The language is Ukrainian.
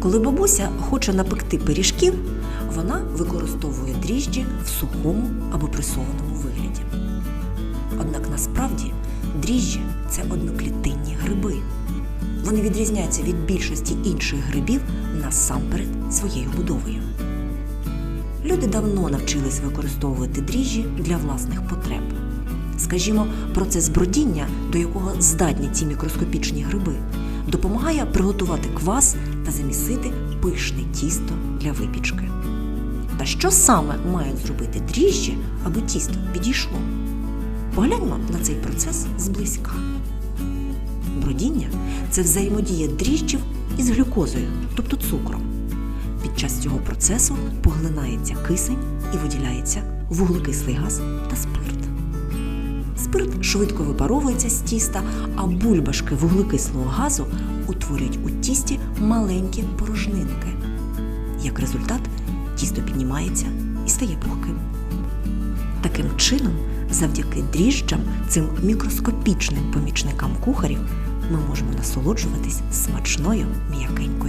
Коли бабуся хоче напекти пиріжків, вона використовує дріжджі в сухому або пресованому вигляді. Однак насправді дріжджі це одноклітинні гриби. Вони відрізняються від більшості інших грибів насамперед своєю будовою. Люди давно навчились використовувати дріжджі для власних потреб. Скажімо, процес бродіння, до якого здатні ці мікроскопічні гриби, допомагає приготувати квас та замісити пишне тісто для випічки. Та що саме мають зробити дріжджі, аби тісто підійшло? Погляньмо на цей процес зблизька. Бродіння це взаємодія дріжджів із глюкозою, тобто цукром. Під час цього процесу поглинається кисень і виділяється вуглекислий газ та спирт. Швидко випаровується з тіста, а бульбашки вуглекислого газу утворюють у тісті маленькі порожнинки. Як результат, тісто піднімається і стає пухким. Таким чином, завдяки дріжджам, цим мікроскопічним помічникам кухарів, ми можемо насолоджуватись смачною м'якенькою